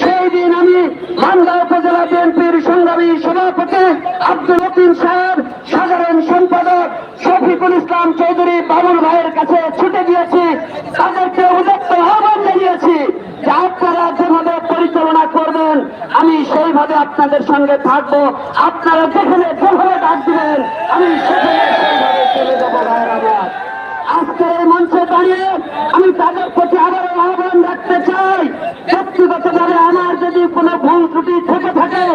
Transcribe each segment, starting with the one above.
সেই দিন আমি মান্দা উপজেলা সাধারণ সম্পাদক শফিকুল ইসলাম চৌধুরী বাবুল ভাইয়ের কাছে ছুটে গিয়েছি তাদেরকে উদত্ত আহ্বান জানিয়েছি যে আপনারা যেভাবে পরিচালনা করবেন আমি সেইভাবে আপনাদের সঙ্গে থাকব। আপনারা যেখানে যেভাবে ডাক দিবেন আমি সেখানে সেইভাবে চলে যাব ভাইয়ের আজকের এই মঞ্চে দাঁড়িয়ে আমি তাদের প্রতি আবারও আহ্বান রাখতে চাই। ব্যক্তিগতভাবে আমার যদি কোনো ভুল ত্রুটি থেকে থাকে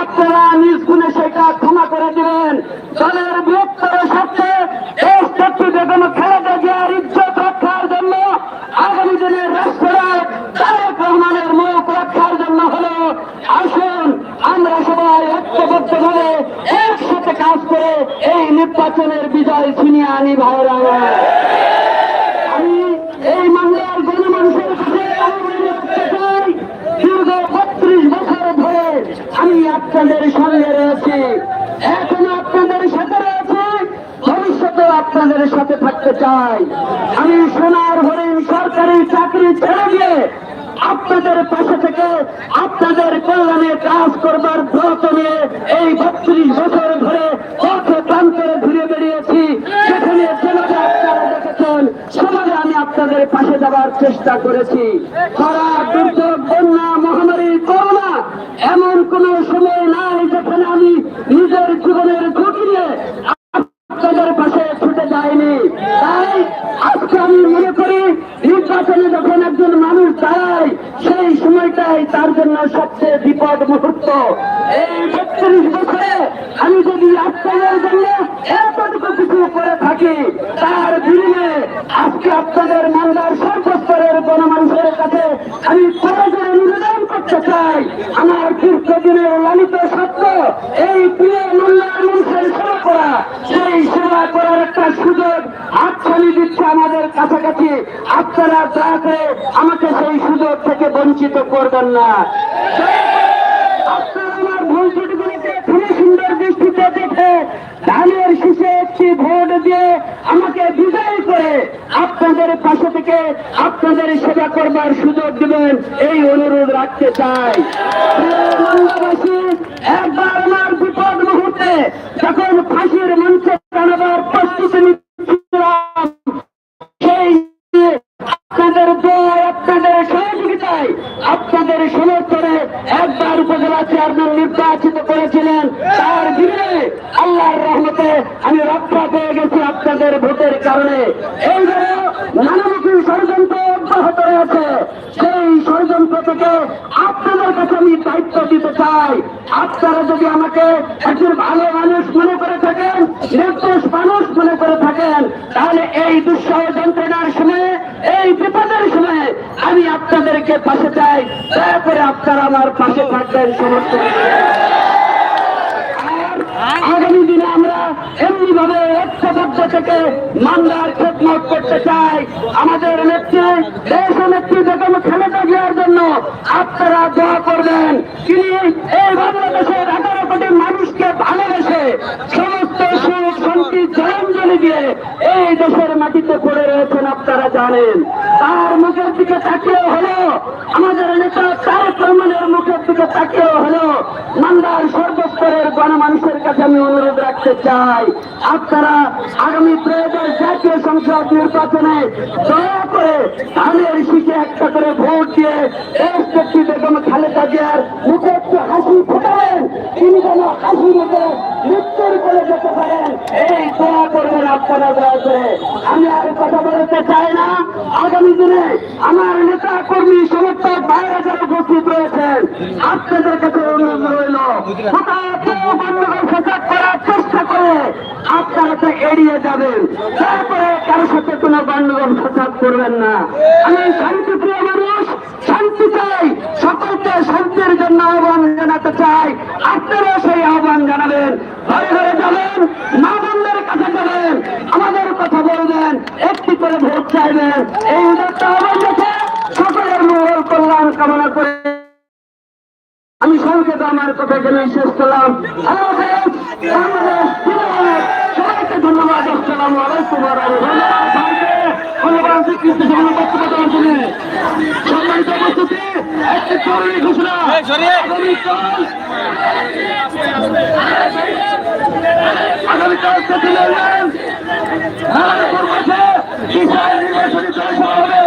আপনারা নিজ গুণে সেটা ক্ষমা করে দিবেন দলের বৃহত্তর স্বার্থে দেশ নেত্রী বেগম খালেদা জিয়ার ইজ্জত রক্ষার জন্য আগামী দিনের রাষ্ট্রনায়ক তারেক রহমানের মুখ রক্ষার জন্য হলো আসুন আমরা সবাই ঐক্যবদ্ধভাবে একসাথে কাজ করে এই নির্বাচনের ভাইয়েরা আমার। আমি এই মামলার গণমানুষের আহ্বান দীর্ঘ বত্রিশ বছর ধরে আমি আপনাদের সঙ্গে রয়েছি। এখনও আপনাদের সাথে রয়েছি। ভবিষ্যতে আপনাদের সাথে থাকতে চাই। আমি সোনার হরিণ সরকারি চাকরি ছেড়ে দিয়ে আপনাদের পাশে থেকে আপনাদের কল্যাণে কাজ করবার ব্রত নিয়ে এই বত্রিশ বছর ধরে পথে প্রান্তরে ঘুরে বেরিয়েছি সেখানে যেভাবে আপনারা দেখেছেন সমাজে আপনাদের পাশে যাবার চেষ্টা করেছি। খরা দুর্যোগ, বন্যা, মহামারী, করোনা, এমন কোন সময় নাই যেখানে আমি নিজের জীবনের ঝুঁকি নিয়ে তাই আজকে আমি মনে করি নির্বাচনে যখন একজন মানুষ দাঁড়ায়, সেই সময়টাই তার জন্য সবচেয়ে বিপদ মুহূর্ত। এই বত্রিশ বছরে আমি যদি আপনাদের জন্য এতটুকু কিছু করে থাকি, তার বিনিময়ে আজকে আপনাদের মান্দার সর্বস্তরের গণমানুষের কাছে আমি প্রয়োজনে নিবেদন করতে চাই। আমার দীর্ঘদিনের লালিত স্বপ্ন, এই প্রিয় মান্দার মানুষের সেবা করা একটা সুযোগ হাতছানি দিচ্ছে আমাদের কাছাকাছি। আপনারা করে আমাকে সেই সুযোগ থেকে বঞ্চিত করবেন না। আপনাদের পাশে থেকে আপনাদের সেবা করবার সুযোগ দিবেন। এই অনুরোধ রাখতে চাই। একবার আমার বিপদ মুহূর্তে যখন ফাঁসির মঞ্চে চেয়ারম্যান নির্বাচিত করেছিলেন, তার বিরুদ্ধে আল্লাহর রহমতে আমি রক্ষা পেয়ে গেছি আপনাদের ভোটের কারণে। ষড়যন্ত্র অব্যাহত রয়েছে, সেই ষড়যন্ত্র থেকে আপনাদের কাছে আমি দায়িত্ব দিতে চাই। আপনারা যদি আমাকে একজন ভালো মানুষ মনে করে থাকেন, নির্দোষ মানুষ মনে করে থাকেন, তাহলে এই দুঃসহ যন্ত্রণার সময়ে এই বিপদের সময়ে আমি আপনাদেরকে পাশে চাই। দয়া করে আপনারা আমার পাশে থাকবেন আর আগামী দিনে আমরা এমনি ভাবে ঐক্যবদ্ধ থেকে মামলার খেদমত করতে চাই। আমাদের নেত্রী দেশ নেত্রী বেগম খালেদা জিয়ার জন্য আপনারা দোয়া করবেন। তিনি এই বাংলাদেশের এগারো কোটি মানুষকে ভালোবেসে সমস্ত সুখ, শান্তি জলাঞ্জলি দিয়ে এই দেশের মাটিতে পড়ে রয়েছেন আপনারা জানেন। তার মুখের দিকে তাকিয়েও হলো, আমাদের নেতা তারেক রহমানের মুখের দিকে তাকিয়েও হলো, মান্দার সর্বস্তরের গণমানুষের কাছে আমি অনুরোধ রাখতে চাই। আপনারা আগামী ত্রয়োদশ জাতীয় সংসদ নির্বাচনে দয়া করে ধানের শীষে একটা করে ভোট দিয়ে দেশ ব্যক্তি বেগম খালেদা জিয়ার মুখে একটু হাসি ফোটাবেন। তিনি যেন হাসি মুখে মৃত্যুর করে যেতে পারেন, এই দয়া করবেন আপনারা দয়া করে। আমি আর কথা বলতে চাই না। আগামী দিনে আমার নেতা কর্মী, সমর্থক বাইরে যারা উপস্থিত রয়েছেন, আপনাদের কাছে অনুরোধ রইল আপনারা এড়িয়ে যাবেন। তারপরে কারও সাথে কোনো গণ্ডগোল ফেসাদ করবেন না। আমি শান্তিপ্রিয় মানুষ, শান্তি চাই। সকলকে শান্তির জন্য আহ্বান জানাতে চাই। আপনারা সেই আহ্বান জানাবেন। ঘরে ঘরে যাবেন, মা বোনদের কাছে যাবেন, আমাদের কথা বলবেন, একটি করে ভোট চাইবেন। এই উদারটা আহ্বান রেখে সকলের মঙ্গল কল্যাণ কামনা করে আমি সংকেত আমার কথা এখানে শেষ করলাম আল্লাহ হাফেজ। বাংলাদেশ জিন্দাবাদ। সবাইকে ধন্যবাদ আসসালামু আলাইকুম ওয়া রাহমাতুল্লাহ ধন্যবাদ স্বীকৃতি সেগুলো বক্তব্য দেওয়ার জন্য সম্মানিত উপস্থিতি একটি জরুরি ঘোষণা। আগামীকাল নির্বাচনী জনসভা হবে।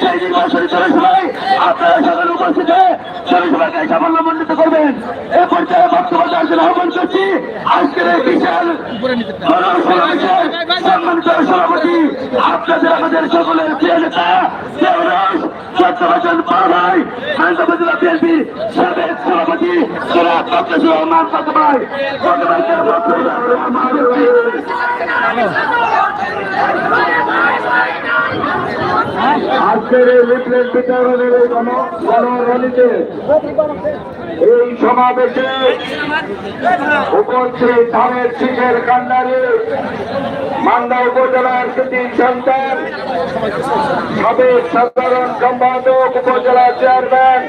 সেই নির্বাচনী জনসভায় আপনারা সকলে উপস্থিত জনসভাকে সাফল্য মণ্ডিত করবেন। এ দেওয়ার জন্য আহ্বান করছি আজকের এই বিশাল সম্মানিত সভাপতি, আপনাদের, আমাদের সকলের প্রিয় নেতা চট্টোপাধ্যায় বড় ভাই মানসভা জেলা বিএনপি সাবেক সভাপতি জেলা কংগ্রেস রহমান ফাতেমাই আজকের এই লিফলেট বিতরণের এই গণ- গণরণীতে এই সমাবেশে উপস্থিত ধানের শিখের কান্ডারে মান্দা উপজেলার কৃতি সন্তান সাবেক সাধারণ সম্পাদক, উপজেলা চেয়ারম্যান,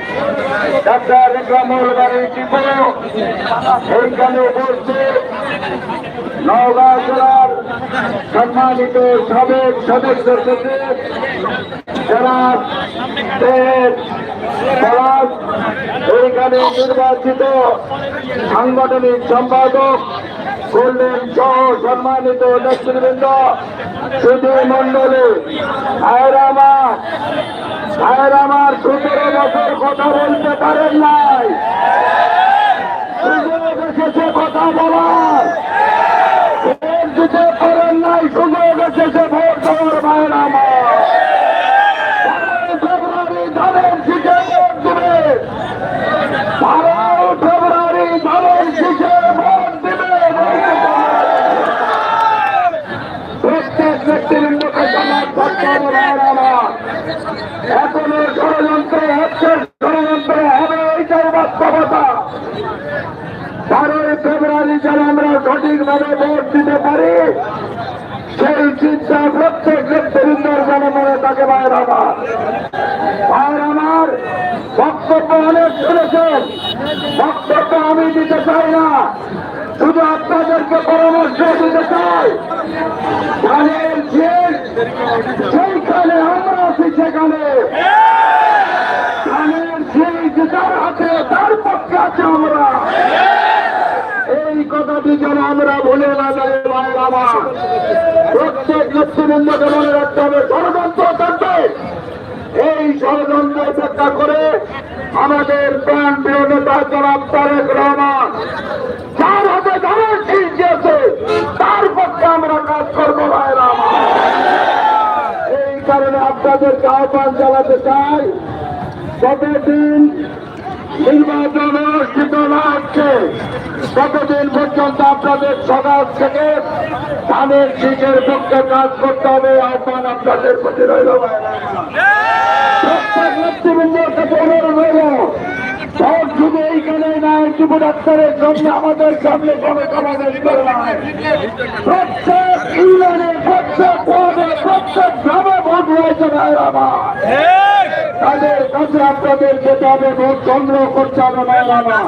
ডাক্তার ইকরামুল বাড়ি টিপু এইখানে উপস্থিত নওগাঁ জেলার সম্মানিত সাবেক সদস্য সচিব জনাব এইখানে নির্বাচিত সাংগঠনিক সম্পাদক, গোল্ডেন সহ সম্মানিত নেতৃবৃন্দ, সুধী মন্ডলী ভাইয়ের আমার সতেরো বছর কথা বলতে পারেন নাই সুযোগ এসেছে কথা বলার ভোট দিতে পারেন নাই সুযোগ এসেছে ভোট দেওয়ার ভাইয়ের আমার। ফেব্রুয়ারি ধানের শীষে ভোট দিবে। এখনও ষড়যন্ত্র হচ্ছে ষড়যন্ত্র হবে, এইটাই বাস্তবতা। আমরা সঠিকভাবে ভোট দিতে পারি, সেই চিন্তা প্রত্যেক ব্যক্তিবৃন্দর যেন মনে থাকে ভাইয়ের আমার। ভাইয়ের আমার, বক্তব্য অনেক শুনেছেন আমি দিতে চাই না, শুধু আপনাদেরকে পরামর্শ দিতে চাই। সেইখানে আমরা আছি সেখানে ধানের শেষ যার হাতে তার পক্ষে আছে আমরা এই কথাটি যেন আমরা ভুলে না আমার প্রত্যেক নেতৃবৃন্দকে মনে রাখতে হবে, ষড়যন্ত্র থাকবে। এই ষড়যন্ত্র উপেক্ষা করে আমাদের প্রাণ প্রিয় নেতা জনাব তারেক রহমান যার হাতে ধানের শীষ দিয়েছে, তার পক্ষে আমরা কাজ করব আমার এই কারণে আপনাদেরকে আহ্বান জানাতে চাই কতদিন নির্বাচন অনুষ্ঠিত না হচ্ছে ততদিন পর্যন্ত আপনাদের সমাজ থেকে ধানের শীতের পক্ষে কাজ করতে হবে, আহ্বান আপনাদের প্রতি রইল। প্রত্যেক নেতৃবৃন্দের প্রত্যেক ইউনিয়নে প্রত্যেক প্রত্যেক গ্রামে ভোট রয়েছে, ভাইয়ের আমার। তাদের কাছে আপনাদের যেতে হবে ভোট সংগ্রহ করতে হবে ভাইয়ের আমার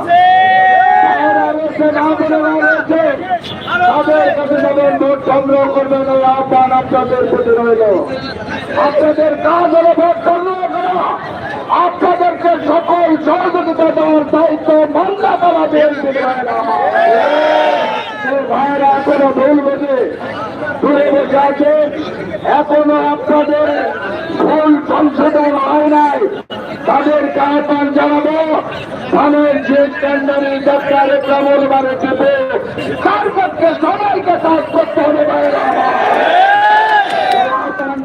ভাইয়েরা রয়েছে না বোনেরা রয়েছে। তাদের কাছে যাবেন ভোট সংগ্রহ করবেন এই আহ্বান আপনাদের প্রতি রইল। আপনাদের কাজ হলো ভোট সংগ্রহ করা। আপনাদেরকে সকল সহযোগিতা দেওয়ার দায়িত্ব করা বিএনপি ভাইয়েরা এখনও ভুল বোঝে দূরে বসে আছে। এখনও আপনাদের ভুল সংশোধন হয় নাই। তাদেরকে আহ্বান জানাব। ধানের যে টেন্ডারি ডাক্তার কামল মানে চেপে তার পক্ষে সবাইকে কাজ করতে হবে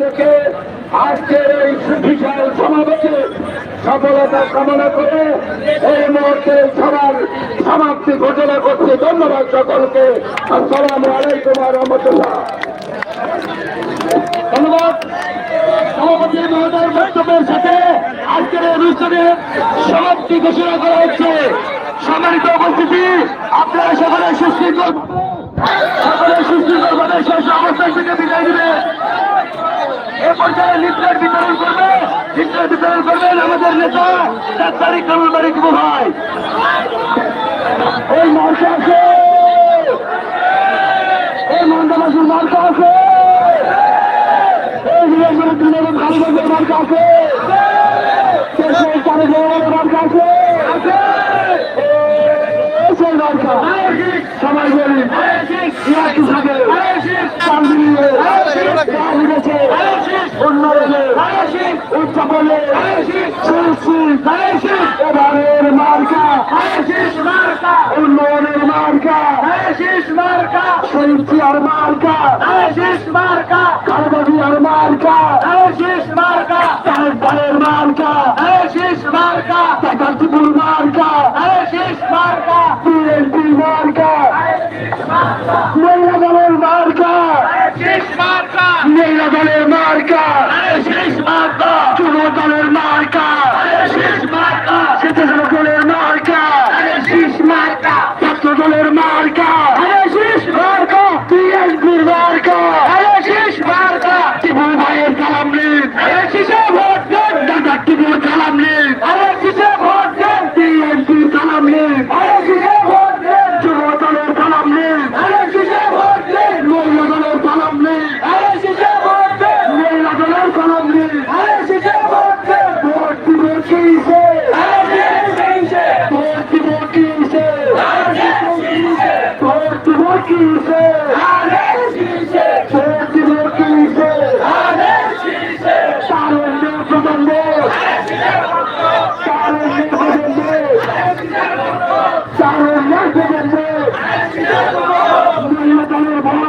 দেখে আজকের এই বিশাল সমাবেশে সফলতা কামনা করে এই মুহূর্তে সবার সমাপ্তি ঘোষণা করছি। ধন্যবাদ সকলকে। আসসালামু আলাইকুম রহমতুল্লাহ। ধন্যবাদ। সভাপতি মহোদয়ের বক্তব্যের সাথে আজকের এই অনুষ্ঠানের সমাপ্তি ঘোষণা করা হচ্ছে। সম্মানিত উপস্থিতি, আপনারা সকলে সুশৃঙ্খল সকলে সুশৃঙ্খল ভাবে শেষ অবস্থান থেকে বিদায় দিবে এ পর্যায়ে লিফলেট বিতরণ করবে লিফলেট বিতরণ করবেন আমাদের নেতা ডাক্তারি কামুল বাড়ি ভাই এই মার্কা আছে এই মন্দাবাসীর মার্কা আছে এই বিবেকের দিনের ভালোবাসার মার্কা আছে সবাই বলি থাকে? সুশ্রী এবারের মার্কা উন্নয়নের মার্কা শহীদ আর মার্কা কালবাড়িয়ার মার্কা। তার দলের মার্কা। টাকাতিপুর মার্কা বিএনপি মার্কা। মহিলা দলের মার্কা মহিলা দলের মার্কা। যুব দলের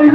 দলের